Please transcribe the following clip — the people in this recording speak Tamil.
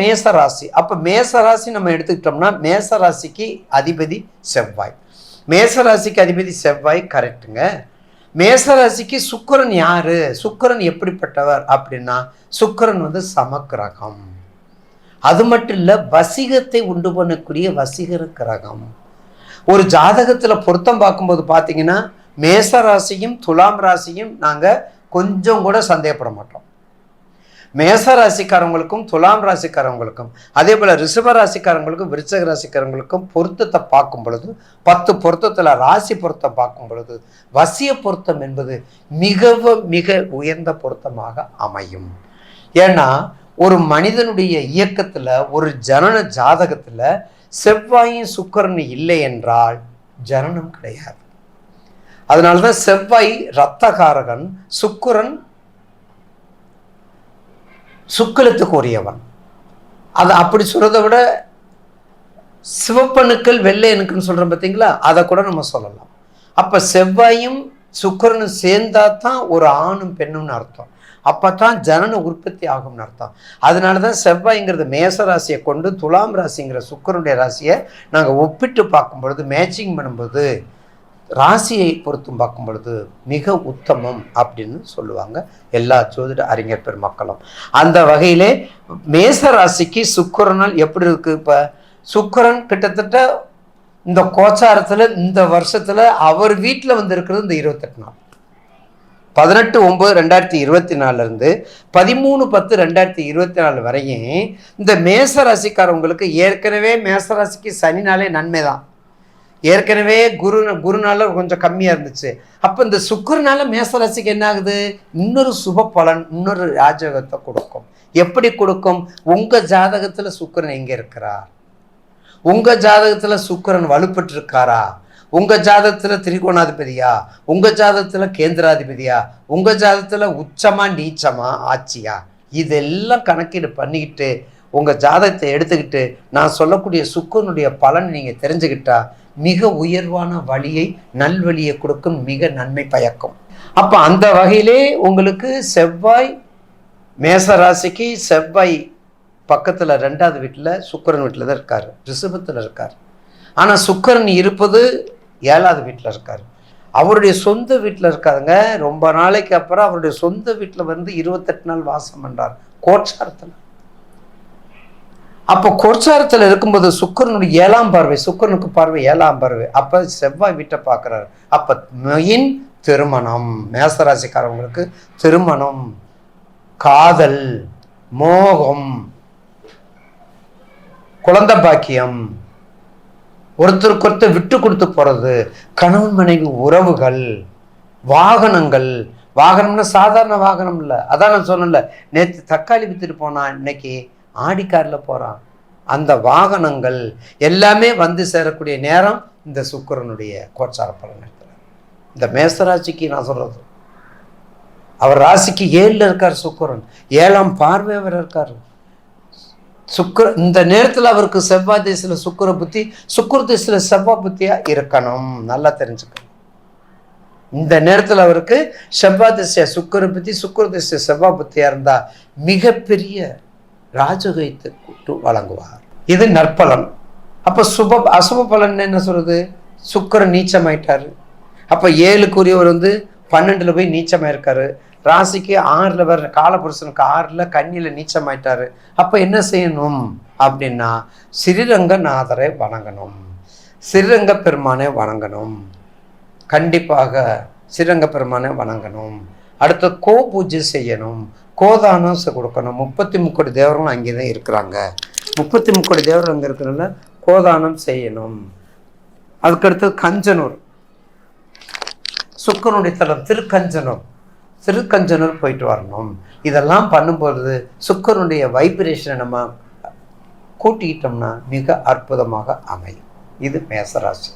மேச ராசி அப்ப மேச ராசி நம்ம எடுத்துக்கிட்டோம்னா மேச ராசிக்கு அதிபதி செவ்வாய். மேச ராசிக்கு அதிபதி செவ்வாய் கரெக்டுங்க மேச ராசிக்கு சுக்கிரன் யாரு? சுக்கிரன் எப்படிப்பட்டவர் அப்படின்னா சுக்கரன் வந்து சமக்கிரகம். அது மட்டும் இல்ல வசீகத்தை உண்டு பண்ணக்கூடிய வசீகர கிரகம். ஒரு ஜாதகத்துல பொருத்தம் பார்க்கும்போது பார்த்தீங்கன்னா மேச ராசியும் துலாம் ராசியும் நாங்க கொஞ்சம் கூட சந்தேகப்பட மாட்டோம். மேச ராசிக்காரவங்களுக்கும் துலாம் ராசிக்காரவங்களுக்கும் அதே போல் ரிஷப ராசிக்காரவங்களுக்கும் விருச்சக ராசிக்காரவங்களுக்கும் பொருத்தத்தை பார்க்கும் பொழுது பத்து பொருத்தத்தில் ராசி பொருத்தம் பார்க்கும் பொழுது வசிய பொருத்தம் என்பது மிகவும் மிக உயர்ந்த பொருத்தமாக அமையும். ஏன்னா ஒரு மனிதனுடைய இயக்கத்தில் ஒரு ஜனன ஜாதகத்தில் செவ்வாயும் சுக்கரன் இல்லை என்றால் ஜனனம் கிடையாது. அதனாலதான் செவ்வாய் இரத்தகாரகன் சுக்கரன் சுக்கலத்துக்கு உரியவன் அதை அப்படி சொல்கிறத விட சிவப்பணுக்கள் வெள்ளை சொல்கிறோம் பார்த்தீங்களா? அதை கூட நம்ம சொல்லலாம். அப்போ செவ்வாயும் சுக்கரனும் சேர்ந்தா தான் ஒரு ஆணும் பெண்ணும்னு அர்த்தம். அப்போ தான் ஜனன உற்பத்தி ஆகும்னு அர்த்தம். அதனால தான் செவ்வாய்ங்கிறது மேச ராசியை கொண்டு துலாம் ராசிங்கிற சுக்கரனுடைய ராசியை நாங்கள் ஒப்பிட்டு பார்க்கும் பொழுது மேட்சிங் பண்ணும்போது ராசியை பொருத்தும் பார்க்கும் பொழுது மிக உத்தமம் அப்படின்னு சொல்லுவாங்க. எல்லா ஜோதிட அறிஞர் பெருமக்களும். அந்த வகையிலே மேச ராசிக்கு சுக்கரனால் எப்படி இருக்கு இப்போ? சுக்கரன் கிட்டத்தட்ட இந்த கோச்சாரத்தில் இந்த வருஷத்தில் அவர் வீட்டில் வந்திருக்கிறது இந்த இருபத்தெட்டு நாள். பதினெட்டு ஒம்பது ரெண்டாயிரத்தி இருபத்தி நாலுலேருந்து பதிமூணு பத்து ரெண்டாயிரத்தி இருபத்தி நாலு வரையும் இந்த மேச ராசிக்காரவங்களுக்கு ஏற்கனவே மேச ராசிக்கு சனினாலே நன்மை தான் ஏற்கனவே குரு குருனால கொஞ்சம் கம்மியாக இருந்துச்சு. அப்போ இந்த சுக்கரனால மேசராசிக்கு என்ன ஆகுது? இன்னொரு சுப பலன் இன்னொரு ராஜகத்தை கொடுக்கும். எப்படி கொடுக்கும்? உங்கள் ஜாதகத்தில் சுக்கிரன் எங்கே இருக்கிறார்? உங்கள் ஜாதகத்தில் சுக்கிரன் வலுப்பட்டு இருக்காரா உங்கள் ஜாதகத்தில் திரிகோணாதிபதியா? உங்கள் ஜாதகத்தில் கேந்திராதிபதியா? உங்கள் ஜாதகத்தில் உச்சமா நீச்சமா ஆட்சியா இதெல்லாம் கணக்கீடு பண்ணிக்கிட்டு உங்கள் ஜாதகத்தை எடுத்துக்கிட்டு நான் சொல்லக்கூடிய சுக்கனுடைய பலன் நீங்கள் தெரிஞ்சுக்கிட்டா மிக உயர்வான வழியை நல்வழியை கொடுக்கும் மிக நன்மை பயக்கும். அப்போ அந்த வகையிலே உங்களுக்கு செவ்வாய் மேச ராசிக்கு செவ்வாய் பக்கத்தில் ரெண்டாவது வீட்டில் சுக்கரன் வீட்டில் தான் இருக்கார். ரிஷபத்தில் இருக்கார். ஆனால் சுக்கரன் இருப்பது ஏழாவது வீட்டில் இருக்கார். அவருடைய சொந்த வீட்டில் இருக்காருங்க. ரொம்ப நாளைக்கு அப்புறம் அவருடைய சொந்த வீட்டில் வந்து இருபத்தெட்டு நாள் வாசம் பண்ணுறார் கோட்சாரத்தில் அப்போ கொற்சாரத்தில் இருக்கும்போது சுக்கரனுடைய ஏழாம் பார்வை சுக்கரனுக்கு பார்வை ஏழாம் பார்வை. அப்போ செவ்வாய் வீட்டை பார்க்குறாரு. அப்போ மெயின் திருமணம். மேசராசிக்காரவங்களுக்கு திருமணம். காதல் மோகம் குழந்தை பாக்கியம். ஒருத்தருக்கு ஒருத்தர் விட்டு கொடுத்து போகிறது கணவன் மனைவி உறவுகள் வாகனங்கள். வாகனம்னா சாதாரண வாகனம் இல்லை. அதான் நான் சொன்னேன்ல. நேற்று தக்காளி வித்துட்டு போனான் இன்னைக்கு ஆடி காரில் போகிறான் அந்த வாகனங்கள் எல்லாமே வந்து சேரக்கூடிய நேரம் இந்த சுக்கிரனுடைய கோச்சார பலன் இந்த மேசராசிக்கு நான் சொல்கிறது அவர் ராசிக்கு ஏழில் இருக்கார் சுக்கரன். ஏழாம் பார்வை அவர் இருக்கார். சுக்கர இந்த நேரத்தில் அவருக்கு செவ்வாய் திசையில் சுக்கர புத்தி சுக்கர திசையில் செவ்வாய் புத்தியாக இருக்கணும். நல்லா தெரிஞ்சுக்கணும். இந்த நேரத்தில் அவருக்கு செவ்வாய் திசைய சுக்கர புத்தி சுக்கர திசை செவ்வாய் புத்தியாக இருந்தால் மிகப்பெரிய ராஜகத்தை கூட்டு வழங்குவார். இது நற்பலன். அப்போ சுப அசுப பலன் என்ன சொல்றது? சுக்கரன் நீச்சமாயிட்டாரு. அப்போ ஏழுக்குரியவர் வந்து பன்னெண்டில் போய் நீச்சமாயிருக்காரு. ராசிக்கு ஆறில் வர காலபுருஷனுக்கு ஆறில் கன்னியில் நீச்சமாயிட்டாரு. அப்போ என்ன செய்யணும் அப்படின்னா ஸ்ரீரங்கநாதரை வணங்கணும். ஸ்ரீரங்க பெருமானை வணங்கணும். கண்டிப்பாக ஸ்ரீரங்க பெருமானை வணங்கணும். அடுத்து கோ பூஜை செய்யணும். கோதானம் கொடுக்கணும். முப்பத்தி முக்கோடி தேவர்களும் அங்கே தான் இருக்கிறாங்க. முப்பத்தி முக்கோடி தேவர்கள் அங்கே இருக்கிறனால கோதானம் செய்யணும். அதுக்கடுத்து கஞ்சனூர். சுக்கரனுடைய தலம் திருக்கஞ்சனூர். திருக்கஞ்சனூர் போயிட்டு வரணும். இதெல்லாம் பண்ணும்பொழுது சுக்கரனுடைய வைப்ரேஷனை நம்ம கூட்டிக்கிட்டோம்னா மிக அற்புதமாக அமையும். இது மேசராசி.